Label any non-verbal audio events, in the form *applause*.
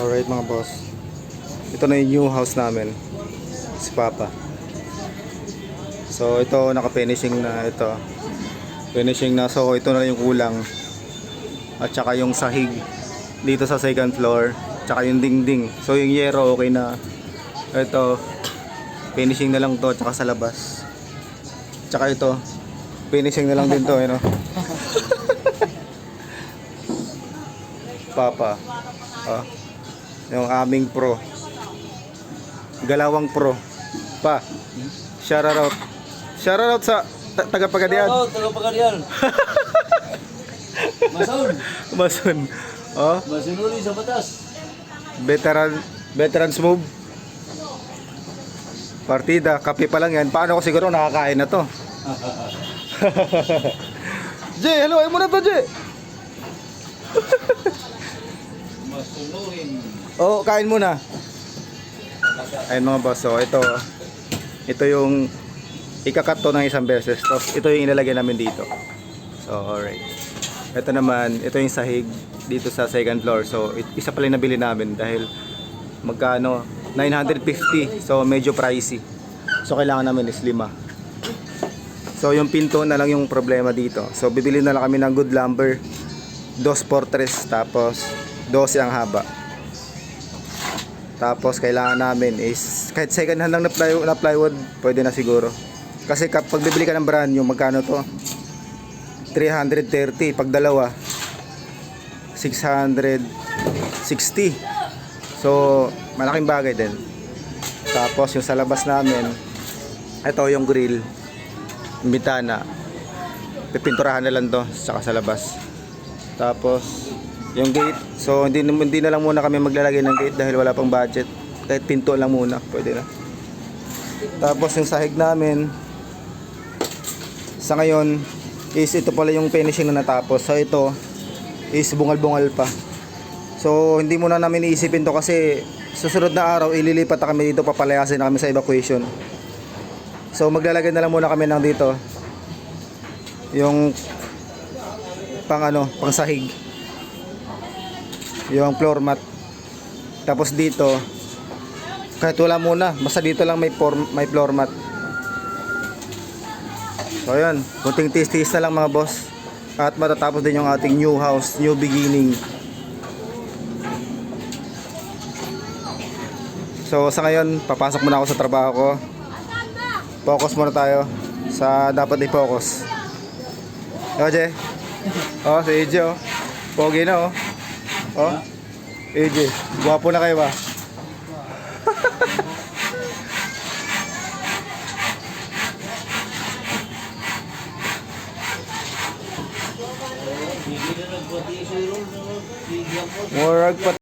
Alright mga boss. Ito na yung new house namin. Si Papa. So ito naka-finishing na ito. Finishing na so ito na yung kulang. At saka yung sahig dito sa second floor. Tsaka yung dingding. So yung yero okay na. Ito finishing na lang to tsaka sa labas. Tsaka ito finishing na lang din to, know. Papa. Ah. Yung aming pro. Galawang pro. Pa. Shout out. Shout out sa ta- taga-Pagadian. Oo, tagapagarian. *laughs* Mason, Mason. Oh, masinuri sa batas. veteran veterans move. Partida, kape pa lang yan. Paano ko siguro nakakain na to? *laughs* *laughs* Jay, hello, ay mo na to, Jay. Masunurin. Oo, kain muna. Ayun mga boss, so ito ito yung ikakat to ng isang beses. Tapos ito yung ilalagay namin dito. So, alright. Ito naman, ito yung sahig dito sa second floor. So, it- isa pala yung nabili namin dahil magkano? 950. So, medyo pricey. So, kailangan namin is lima. So, yung pinto na lang yung problema dito. So, bibili na lang kami ng good lumber. Dos por tres. Tapos, 12 ang haba. Tapos kailangan namin is kahit second hand lang na, ply- na plywood, pwede na siguro. Kasi kapag bibili ka ng brand new, magkano to? 330 pag dalawa. 660. So, malaking bagay din. Tapos yung sa labas namin, ito yung grill, bintana. Pipinturahan na lang to, saka sa labas. Tapos, yung gate, so hindi, hindi na lang muna kami maglalagay ng gate dahil wala pang budget. Kahit pinto lang muna, pwede na. Tapos yung sahig namin, sa ngayon, is ito pala yung finishing na natapos. So ito, is bungal-bungal pa. So hindi muna namin iisipin to kasi susunod na araw, ililipat na kami dito, papalayasin na kami sa evacuation. So maglalagay na lang muna kami ng dito, yung pang ano, pang sahig. Yung floor mat. Tapos dito kahit wala muna basta dito lang may, form, may floor mat. So yun kunting tis-tis na lang mga boss. At matatapos din yung ating new house new beginning. So sa ngayon papasok muna ako sa trabaho ko focus muna tayo sa dapat i-focus Oje oh si Ejo oh. pogi na oh Oh? AJ, gwapo na kayo ba? Ko. *laughs* Murag pa